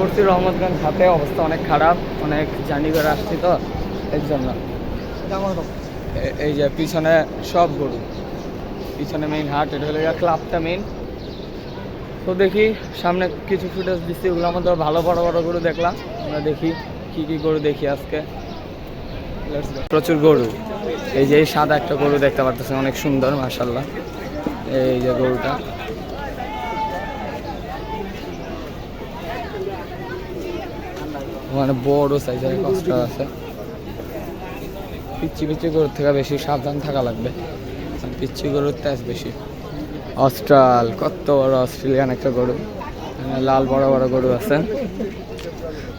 পড়ছি রহমতগঞ্জ হাতে অবস্থা অনেক খারাপ, অনেক জার্নি করে আসছি তো, এর জন্য। এই যে পিছনে সব গরু, পিছনে মেইন হাট, এটা হলো ক্লাবটা মেইন তো দেখি, সামনে কিছু ফুটেজ দিচ্ছি, ওগুলো আমাদের ভালো বড় বড় গরু দেখলাম, আমরা দেখি কি কি গরু দেখি আজকে। প্রচুর গরু, এই যে সাদা একটা গরু দেখতে পারতেছেন, অনেক সুন্দর মাশাল্লাহ এই যে গরুটা। মানে বড় সাইজের কষ্ট আছে। পিচ্ছি পিচ্ছি গরুর থেকে বেশি সাবধান থাকা লাগবে। পিচ্ছি গরুর তেজ বেশি। অস্ট্রাল, কত বড় অস্ট্রেলিয়ান একটা গরু। লাল বড় বড় গরু আছে।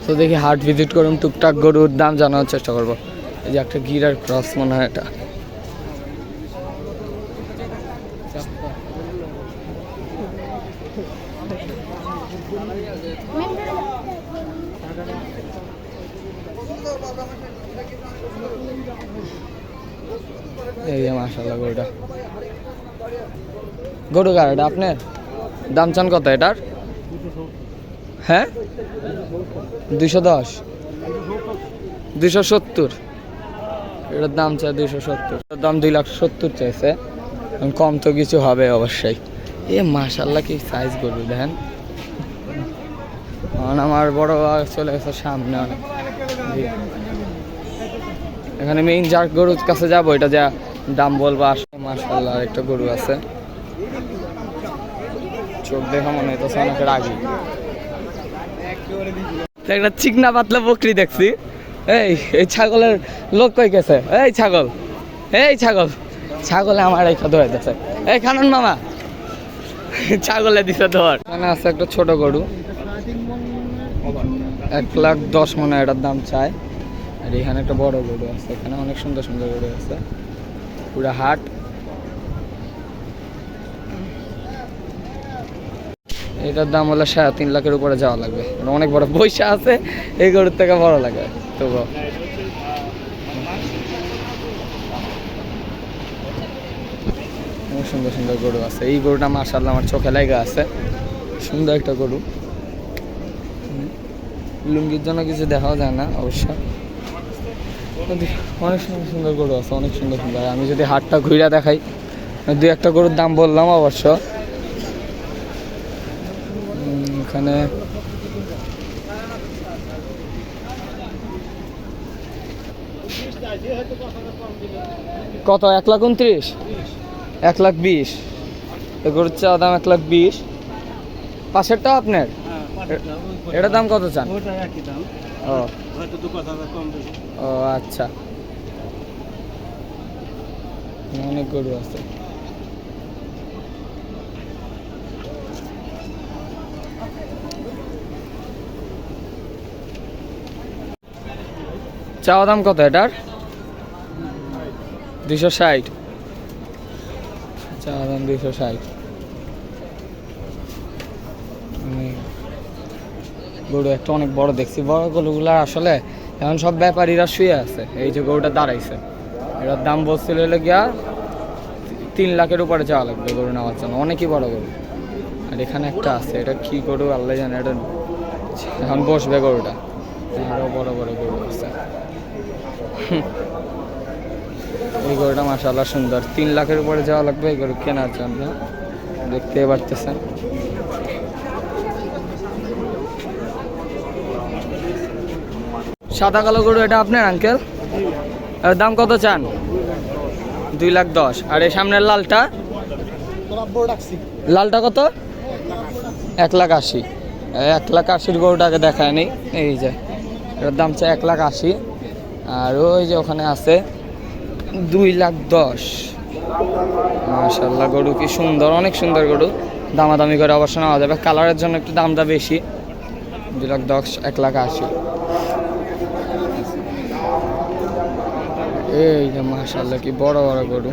তো দেখি হাট ভিজিট করুন, টুকটাক গরুর দাম জানার চেষ্টা করব। এই যে একটা গিরার ক্রস মনে হয় এটা। এই গরুটা। গরু এটা আপনার? দাম চান কত এটার? হ্যাঁ? দুইশো দশ। দুইশো সত্তর। এটার দাম চাই দুইশো সত্তর। দাম দুই লাখ সত্তর চাইছে। কম তো কিছু হবে অবশ্যই। এ মাশাল্লাহ কি সাইজ গরু দেখেন। কারণ আমার বড় চলে গেছে সামনে অনেক। এখানে মেইন যার গরুর কাছে যাব, এটা যা দাম বলব, আসলে মাশাল্লাহ একটা গরু আছে। চোখ দেখা মনে হইতেছে অনেক রাগি। একটা চিকনা পাতলা বকরি দেখছি। এই এই ছাগলের লোক কই গেছে? এই ছাগল এই ছাগল, ছাগলে আমার এই খাদ্য হইতেছে এই খানন মামা, ছাগলে দিছে ধর। এখানে আছে একটা ছোট গরু। এক লাখ দশ মনে এটার দাম চায়। আর এখানে একটা বড় গরু আছে, এখানে অনেক সুন্দর সুন্দর গরু আছে। পুরা হাট। এটার দাম হলো সাড়ে তিন লাখের উপরে যাওয়া লাগবে। মানে অনেক বড় পয়সা আছে, এই গরুর থেকে বড় লাগে। তবু সুন্দর সুন্দর গরু আছে। এই গরুটা মার্শাল্লাহ আমার চোখে লাগা আছে। সুন্দর একটা গরু। লুঙ্গির জন্য কিছু দেখাও যায় না, অবশ্য। অনেক সুন্দর সুন্দর গরু আছে, অনেক সুন্দর সুন্দর। আমি যদি হাটটা ঘুরে দেখাই দু একটা গরুর দাম বললাম অবশ্য। এখানে কত, এক লাখ উনত্রিশ? এক লাখ বিশ। গরুর চা দাম এক লাখ বিশ। পাশেরটাও আপনার? এটার দাম কত চান? ও। ও আচ্ছা। অনেক গরু আছে। চাওয়া দাম কত এটার? দুইশো ষাট। চাওয়া দাম দুইশো ষাট। গরু একটা অনেক বড় দেখছি। বড় গরুগুলা আসলে এখন সব ব্যাপারীরা শুয়ে আছে। এই যে গরুটা দাঁড়াইছে। এটার দাম বলছিল হলো গিয়া তিন লাখের উপরে যাওয়া লাগবে গরু নেওয়ার জন্য। অনেকই বড় গরু। আর এখানে একটা আছে, এটা কি গরু আল্লাহ জানে, এটা এখন বসবে গরুটা। আরও বড় বড় গরু আছে। এই গরুটা মাসাল্লাহ সুন্দর। তিন লাখের উপরে যাওয়া লাগবে এই গরু কেনার জন্য। দেখতে পারতেছেন। সাদা কালো গরু এটা আপনার আঙ্কেল দাম কত চান? দুই লাখ দশ। আর এই সামনের লালটা? লালটা কত? এক লাখ আশি। এক লাখ আশির গরুটাকে দেখায় নেই এই যে, এটার দাম চাই এক লাখ আশি। আর ওই যে ওখানে আছে দুই লাখ দশ। মাশাল্লাহ গরু কি সুন্দর, অনেক সুন্দর গরু। দামাদামি করে অবশ্য নেওয়া যাবে। কালারের জন্য একটু দামটা বেশি। দুই লাখ দশ, এক লাখ আশি। এই যে মাশাল্লাহ কি বড় বড় গরু।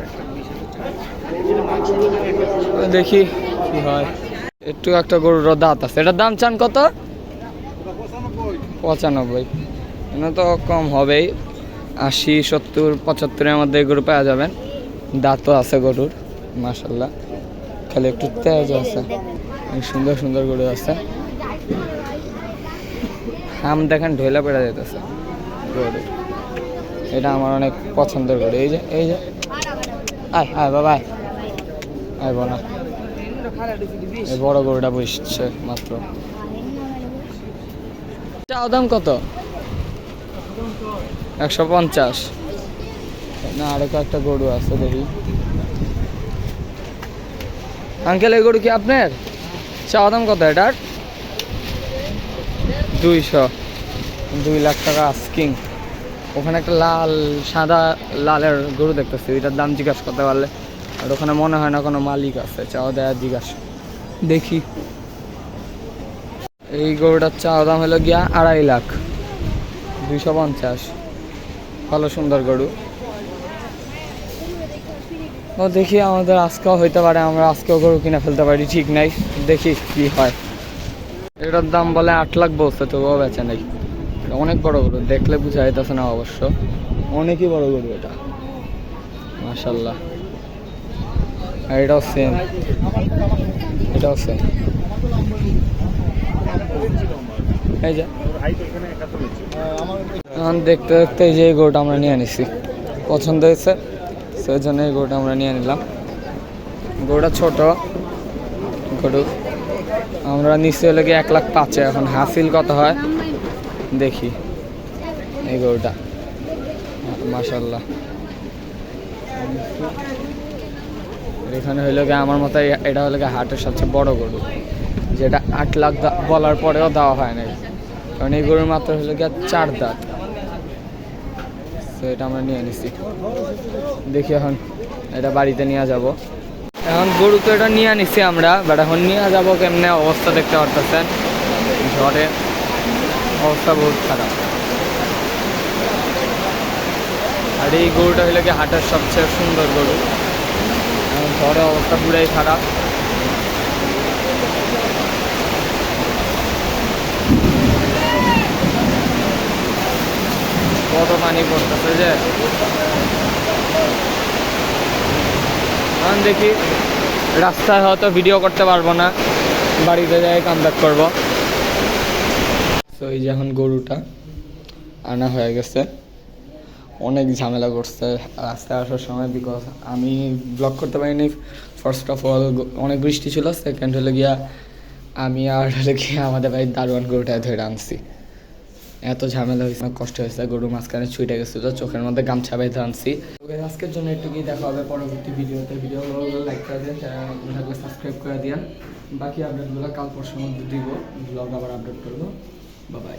দেখি কি হয়। একটু একটা গরুর দাঁত আছে। এটার দাম চান কত? পঁচানব্বই। এখানে তো কম হবেই। আশি, সত্তর পঁচাত্তরের মধ্যে গরু পাওয়া যাবেন দাঁতও আছে গরুর মাশাল্লাহ খালি একটু তেজ আছে। সুন্দর সুন্দর গরু আছে। খাম দেখেন ঢইলা পেড়া যেতেছে গরুর। এটা আমার অনেক পছন্দের গরু এই যে এই যে। আয় আয় বাবা, আয়। আয় এই বড় গরুটা বসছে মাত্র। চাও দাম কত? একশো পঞ্চাশ। না, আরও কয়েকটা গরু আছে, দেখি। আঙ্কেল, এই গরু কি আপনার? চাওয়া দাম কত এটার? দুইশো। দুই লাখ টাকা আস্কিং। ওখানে একটা লাল সাদা লালের গরু দেখতেছি ওইটার দাম জিজ্ঞাসা করতে পারলে। আর ওখানে মনে হয় না কোনো মালিক আছে চাওয়া দেয়া জিজ্ঞাসা। দেখি। এই গরুটার চাওয়া দাম হলো গিয়া আড়াই লাখ দুইশো পঞ্চাশ। ভালো সুন্দর গরু। ও দেখি আমাদের আজকেও হইতে পারে আমরা আজকেও গরু কিনে ফেলতে পারি ঠিক নাই। দেখি কি হয়। এটার দাম বলে আট লাখ বলছে তবুও বেচে নেই। অনেক বড় গরু দেখলে বুঝা যাইতেছে না অবশ্য। অনেকই বড় গরু এটা। মাশাল্লাহ। আর এটাও সেম এটাও সেম এই যে। এখন দেখতে দেখতে এই যে এই গরুটা আমরা নিয়ে নিছি। পছন্দ হয়েছে সেই জন্য এই গরুটা আমরা নিয়ে নিলাম। গরুটা ছোট গরু। আমরা নিচে হলে গিয়ে এক লাখ পাঁচে এখন হাসিল কত হয়? দেখি এই গরুটা। মাসাল্লাহ এখানে হইল গিয়ে আমার মতো এটা হলো গিয়ে হাটের সবচেয়ে বড় গরু, যেটা আট লাখ বলার পরেও দেওয়া হয় নাই। কারণ এই গরুর মাত্র হলো গিয়ে চার দাঁত। তো এটা আমরা নিয়ে নিছি। দেখি এখন এটা বাড়িতে নিয়ে যাব। এখন গরু তো এটা নিয়ে নিছি আমরা বাট এখন নিয়ে যাব কেমনে অবস্থা দেখতে পারতেছেন। ঝড়ে অবস্থা বহুত খারাপ। আর এই গরুটা হইলে কি হাটের সবচেয়ে সুন্দর গরু। ঝড়ে অবস্থা পুরাই খারাপ। কত পানি পড়তেছে যে? দেখি, রাস্তায় হয়তো ভিডিও করতে পারব না। বাড়িতে যাই কাম ব্যাক করব। তো এই যে এখন গরুটা আনা হয়ে গেছে। অনেক ঝামেলা করছে রাস্তায় আসার সময় বিকজ আমি ব্লক করতে পারিনি। ফার্স্ট অফ অল অনেক বৃষ্টি ছিল সেকেন্ড হলে গিয়া আমি আর হলে গিয়ে আমাদের বাড়ির দারোয়ান গরুটা ধরে আনছি। এত ঝামেলা হয়েছে কষ্ট হয়েছে, গরু মাঝখানে ছুটে গেছিল, চোখের মধ্যে গামছা বেঁধে আনছি। তো আজকের জন্য একটু কি দেখা হবে পরবর্তী ভিডিওতে। ভিডিও লাইক করে দিন, চ্যানেল সাবস্ক্রাইব করে দিন। বাকি আপডেটগুলো কাল পরশুর মধ্যে দিব ব্লগ আবার আপডেট করব। Bye-bye.